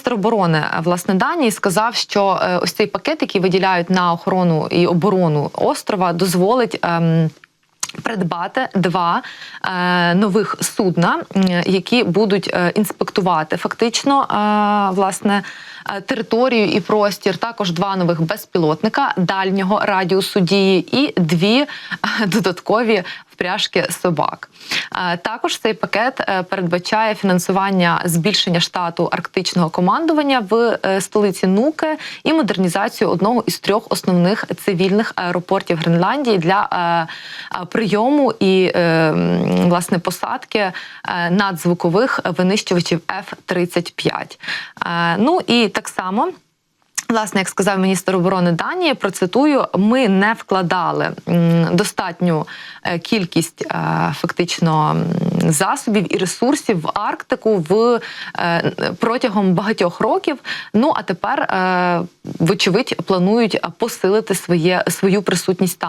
міністр оборони е, власне Данії сказав, що е, ось цей пакет, який виділяють на охорону і оборону острова, дозволить. ем, Придбати два е, нових судна, які будуть е, інспектувати фактично е, власне територію і простір. Також два нових безпілотника дальнього радіусу дії і дві додаткові впряжки собак. Також цей пакет е, передбачає фінансування збільшення штату арктичного командування в е, столиці Нуке і модернізацію одного із трьох основних цивільних аеропортів Гренландії для е, прийому і власне посадки надзвукових винищувачів F-35. Е, Ну і так само. Власне, як сказав міністр оборони Данії, процитую: ми не вкладали достатню е, кількість е, фактично засобів і ресурсів в Арктику в е, протягом багатьох років. Ну а тепер, вочевидь, планують посилити своє свою присутність там.